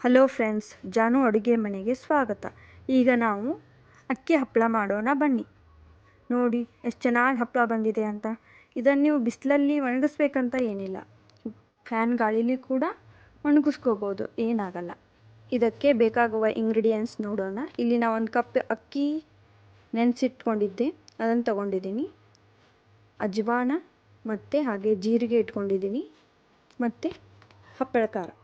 Hello friends, ಜಾನು ಅಡುಗೆ ಮನೆಗೆ ಸ್ವಾಗತ. ಈಗ ನಾವು ಅಕ್ಕಿ ಹಪ್ಪಳ ಮಾಡೋಣ ಬನ್ನಿ. ನೋಡಿ, ಎಷ್ಟು ಚೆನ್ನಾಗಿ ಹಪ್ಪಳ ಬಂದಿದೆ ಅಂತ. ಇದನ್ನು ನೀವು ಬಿಸಿಲಲ್ಲಿ ಒಣಗಿಸ್ಬೇಕಂತ ಏನಿಲ್ಲ. ಫ್ಯಾನ್ ಗಾಳಿಲಿ ಕೂಡ ಒಣಗಿಸ್ಕೋಬೋದು, ಏನಾಗಲ್ಲ. ಇದಕ್ಕೆ ಬೇಕಾಗುವ ಇಂಗ್ರೀಡಿಯೆಂಟ್ಸ್ ನೋಡೋಣ. ಇಲ್ಲಿ ನಾವು ಒಂದು ಕಪ್ ಅಕ್ಕಿ ನೆನೆಸಿಟ್ಕೊಂಡಿದ್ದೆ. ಅದನ್ನು ತಗೊಂಡಿದ್ದೀನಿ. ಅಜ್ವಾನ ಮತ್ತು ಹಾಗೆ ಜೀರಿಗೆ ಇಟ್ಕೊಂಡಿದ್ದೀನಿ. ಮತ್ತು ಹಪ್ಪಳ ಖಾರ.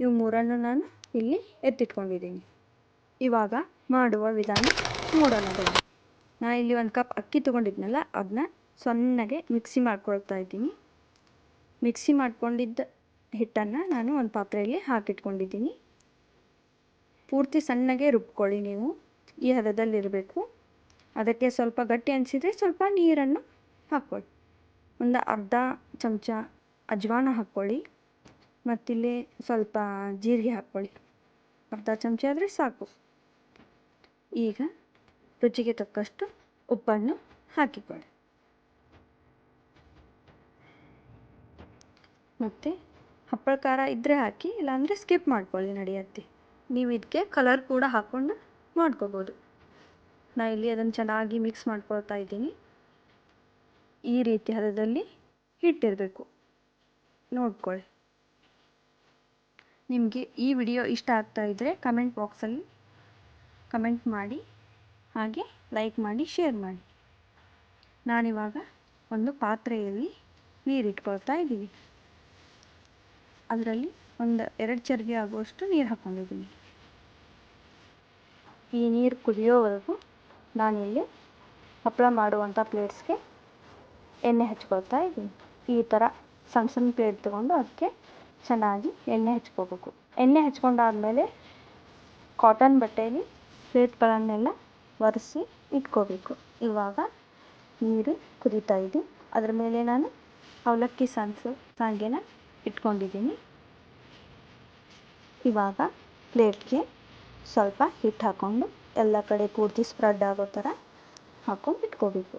ಇವು ಮೂರನ್ನು ನಾನು ಇಲ್ಲಿ ಎತ್ತಿಟ್ಕೊಂಡಿದ್ದೀನಿ. ಇವಾಗ ಮಾಡುವ ವಿಧಾನ ನೋಡೋಣ ಬನ್ನಿ. ನಾನು ಇಲ್ಲಿ ಒಂದು ಕಪ್ ಅಕ್ಕಿ ತೊಗೊಂಡಿದ್ನಲ್ಲ ಅದನ್ನ ಸಣ್ಣಗೆ ಮಿಕ್ಸಿ ಮಾಡ್ಕೊಳ್ತಾ ಇದ್ದೀನಿ. ಮಿಕ್ಸಿ ಮಾಡ್ಕೊಂಡಿದ್ದ ಹಿಟ್ಟನ್ನು ನಾನು ಒಂದು ಪಾತ್ರೆಯಲ್ಲಿ ಹಾಕಿಟ್ಕೊಂಡಿದ್ದೀನಿ. ಪೂರ್ತಿ ಸಣ್ಣಗೆ ರುಬ್ಕೊಳ್ಳಿ ನೀವು, ಈ ಹದದಲ್ಲಿರಬೇಕು ಅದಕ್ಕೆ ಸ್ವಲ್ಪ ಗಟ್ಟಿ ಅನಿಸಿದರೆ ಸ್ವಲ್ಪ ನೀರನ್ನು ಹಾಕ್ಕೊಳ್ಳಿ. ಒಂದು ಅರ್ಧ ಚಮಚ ಅಜ್ವಾನ ಹಾಕ್ಕೊಳ್ಳಿ. ಮತ್ತಿಲ್ಲಿ ಸ್ವಲ್ಪ ಜೀರಿಗೆ ಹಾಕ್ಕೊಳ್ಳಿ. ಅರ್ಧ ಚಮಚ ಆದರೆ ಸಾಕು. ಈಗ ರುಚಿಗೆ ತಕ್ಕಷ್ಟು ಉಪ್ಪನ್ನು ಹಾಕಿಕೊಳ್ಳಿ. ಮತ್ತು ಹಪ್ಪಳ ಖಾರ ಇದ್ದರೆ ಹಾಕಿ, ಇಲ್ಲಾಂದರೆ ಸ್ಕಿಪ್ ಮಾಡ್ಕೊಳ್ಳಿ ನಡೆಯುತ್ತೆ. ನೀವು ಇದಕ್ಕೆ ಕಲರ್ ಕೂಡ ಹಾಕ್ಕೊಂಡು ಮಾಡ್ಕೋಬೋದು. ನಾ ಇಲ್ಲಿ ಅದನ್ನು ಚೆನ್ನಾಗಿ ಮಿಕ್ಸ್ ಮಾಡ್ಕೊಳ್ತಾ ಇದ್ದೀನಿ. ಈ ರೀತಿ ಹದದಲ್ಲಿ ಹಿಟ್ಟಿರಬೇಕು. ನೋಡ್ಕೊಳ್ಳಿ. ನಿಮಗೆ ಈ ವಿಡಿಯೋ ಇಷ್ಟ ಆಗ್ತಾ ಇದ್ದರೆ ಕಮೆಂಟ್ ಬಾಕ್ಸಲ್ಲಿ ಕಮೆಂಟ್ ಮಾಡಿ, ಹಾಗೆ ಲೈಕ್ ಮಾಡಿ ಶೇರ್ ಮಾಡಿ. ನಾನಿವಾಗ ಒಂದು ಪಾತ್ರೆಯಲ್ಲಿ ನೀರಿಟ್ಕೊಳ್ತಾ ಇದ್ದೀನಿ. ಅದರಲ್ಲಿ ಒಂದು ಎರಡು ಚರ್ಗೆ ಆಗುವಷ್ಟು ನೀರು ಹಾಕ್ಕೊಂಡಿದ್ದೀನಿ. ಈ ನೀರು ಕುದಿಯೋವರೆಗೂ ನಾನಿಲ್ಲಿ ಹಪ್ಪಳ ಮಾಡುವಂಥ ಪ್ಲೇಟ್ಸ್ಗೆ ಎಣ್ಣೆ ಹಚ್ಕೊಳ್ತಾ ಇದ್ದೀನಿ. ಈ ಥರ ಸಣ್ಣ ಸಣ್ಣ ಪ್ಲೇಟ್ ತೊಗೊಂಡು ಅದಕ್ಕೆ ಚೆನ್ನಾಗಿ ಎಣ್ಣೆ ಹಚ್ಕೋಬೇಕು. ಎಣ್ಣೆ ಹಚ್ಕೊಂಡಾದಮೇಲೆ ಕಾಟನ್ ಬಟ್ಟೆಯಲ್ಲಿ ಪ್ಲೇಟ್ಗಳನ್ನೆಲ್ಲ ಒರೆಸಿ ಇಟ್ಕೋಬೇಕು. ಇವಾಗ ನೀರು ಕುದಿತಾ ಇದೆ. ಅದರ ಮೇಲೆ ನಾನು ಅವಲಕ್ಕಿ ಸಣ್ಣ ಸಾಂಗೆನ ಇಟ್ಕೊಂಡಿದ್ದೀನಿ. ಇವಾಗ ಪ್ಲೇಟ್ಗೆ ಸ್ವಲ್ಪ ಹಿಟ್ಟು ಹಾಕ್ಕೊಂಡು ಎಲ್ಲ ಕಡೆ ಪೂರ್ತಿ ಸ್ಪ್ರೆಡ್ ಆಗೋ ಥರ ಹಾಕ್ಕೊಂಡು ಇಟ್ಕೋಬೇಕು.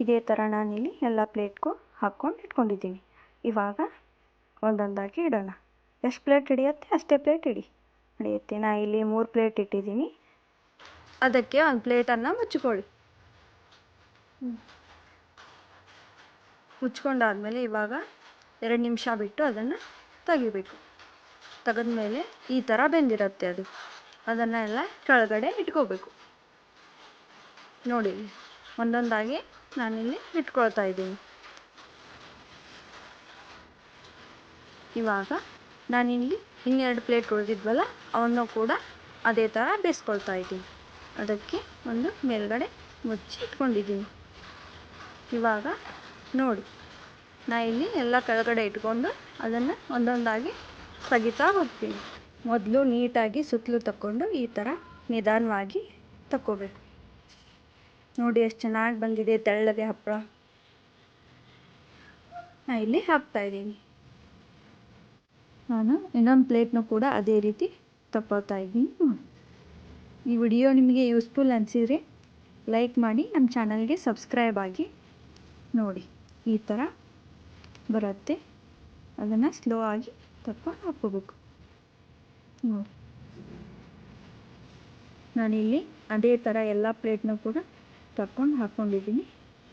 ಇದೇ ಥರ ನಾನಿಲ್ಲಿ ಎಲ್ಲ ಪ್ಲೇಟ್ಗೂ ಹಾಕ್ಕೊಂಡು ಇಟ್ಕೊಂಡಿದ್ದೀನಿ. ಇವಾಗ ಒಂದೊಂದಾಗಿ ಇಡೋಣ. ಎಷ್ಟು ಪ್ಲೇಟ್ ಹಿಡಿಯತ್ತೆ? ಅಷ್ಟೇ ಪ್ಲೇಟ್ ಇಡಿ ಹಿಡಿಯುತ್ತೆ. ನಾ ಇಲ್ಲಿ ಮೂರು ಪ್ಲೇಟ್ ಇಟ್ಟಿದ್ದೀನಿ. ಅದಕ್ಕೆ ಒಂದು ಪ್ಲೇಟನ್ನು ಮುಚ್ಚಿಕೊಳ್ಳಿ ಮುಚ್ಕೊಂಡಾದ್ಮೇಲೆ ಇವಾಗ ಎರಡು ನಿಮಿಷ ಬಿಟ್ಟು ಅದನ್ನು ತೆಗಿಬೇಕು. ತೆಗೆದ್ಮೇಲೆ ಈ ಥರ ಬೆಂದಿರುತ್ತೆ ಅದು. ಅದನ್ನೆಲ್ಲ ಕೆಳಗಡೆ ಇಟ್ಕೋಬೇಕು. ನೋಡಿ, ಒಂದೊಂದಾಗಿ ನಾನಿಲ್ಲಿ ಇಟ್ಕೊಳ್ತಾ ಇದ್ದೀನಿ. ಇವಾಗ ನಾನಿಲ್ಲಿ ಇನ್ನೆರಡು ಪ್ಲೇಟ್ ಉಳಿದಿದ್ವಲ್ಲ, ಅವನ್ನು ಕೂಡ ಅದೇ ಥರ ಬೇಯಿಸ್ಕೊಳ್ತಾ ಇದ್ದೀನಿ. ಅದಕ್ಕೆ ಒಂದು ಮೇಲ್ಗಡೆ ಮುಚ್ಚಿ ಇಟ್ಕೊಂಡಿದ್ದೀನಿ. ಇವಾಗ ನೋಡಿ, ನಾ ಇಲ್ಲಿ ಎಲ್ಲ ಕೆಳಗಡೆ ಇಟ್ಕೊಂಡು ಅದನ್ನು ಒಂದೊಂದಾಗಿ ತೆಗಿತಾ ಹೋಗ್ತೀನಿ. ಮೊದಲು ನೀಟಾಗಿ ಸುತ್ತಲೂ ತಕ್ಕೊಂಡು ಈ ಥರ ನಿಧಾನವಾಗಿ ತಕ್ಕೋಬೇಕು. ನೋಡಿ ಎಷ್ಟು ಚೆನ್ನಾಗಿ ಬಂದಿದೆ ತೆಳ್ಳಗೆ ಹಪ್ಪಳ ನಾ ಇಲ್ಲಿ ಹಾಕ್ತಾಯಿದ್ದೀನಿ ನಾನು ಇನ್ನೊಂದು ಪ್ಲೇಟ್ನೂ ಕೂಡ ಅದೇ ರೀತಿ ತಗೊಳ್ತಾ ಇದ್ದೀನಿ ಈ ವಿಡಿಯೋ ನಿಮಗೆ ಯೂಸ್ಫುಲ್ ಅನಿಸಿದರೆ ಲೈಕ್ ಮಾಡಿ, ನಮ್ಮ ಚಾನಲ್ಗೆ ಸಬ್ಸ್ಕ್ರೈಬ್ ಆಗಿ ನೋಡಿ. ಈ ಥರ ಬರುತ್ತೆ. ಅದನ್ನು ಸ್ಲೋ ಆಗಿ ತಪ್ಪ ಹಾಕೋಬೇಕು. ನಾನಿಲ್ಲಿ ಅದೇ ಥರ ಎಲ್ಲ ಪ್ಲೇಟ್ನ ಕೂಡ ತಕ್ಕೊಂಡು ಹಾಕ್ಕೊಂಡಿದ್ದೀನಿ.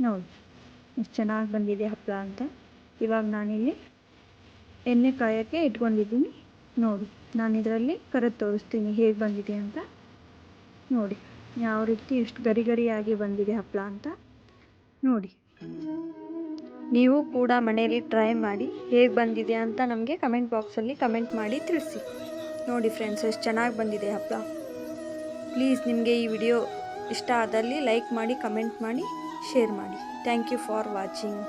ನೋಡಿ. ಎಷ್ಟು ಚೆನ್ನಾಗಿ ಬಂದಿದೆ ಹಪ್ಪಳ ಅಂತ. ಇವಾಗ ನಾನಿಲ್ಲಿ ಎಣ್ಣೆ ಕಾಯೋಕ್ಕೆ ಇಟ್ಕೊಂಡಿದ್ದೀನಿ. ನೋಡಿ, ನಾನು ಇದರಲ್ಲಿ ಕರೆದು ತೋರಿಸ್ತೀನಿ ಹೇಗೆ ಬಂದಿದೆ ಅಂತ. ನೋಡಿ, ಯಾವ ರೀತಿ ಎಷ್ಟು ಗರಿ ಗರಿಯಾಗಿ ಬಂದಿದೆ ಹಪ್ಪಳ ಅಂತ. ನೋಡಿ, ನೀವು ಕೂಡ ಮನೆಯಲ್ಲಿ ಟ್ರೈ ಮಾಡಿ ಹೇಗೆ ಬಂದಿದೆ ಅಂತ ನಮಗೆ ಕಮೆಂಟ್ ಬಾಕ್ಸಲ್ಲಿ ಕಮೆಂಟ್ ಮಾಡಿ ತಿಳಿಸಿ. ನೋಡಿ ಫ್ರೆಂಡ್ಸ್ ಎಷ್ಟು ಚೆನ್ನಾಗಿ ಬಂದಿದೆ ಹಪ್ಪಳ ಪ್ಲೀಸ್ ನಿಮಗೆ ಈ ವಿಡಿಯೋ ಇಷ್ಟ ಆದಲ್ಲಿ ಲೈಕ್ ಮಾಡಿ ಕಮೆಂಟ್ ಮಾಡಿ ಶೇರ್ ಮಾಡಿ. Thank you for watching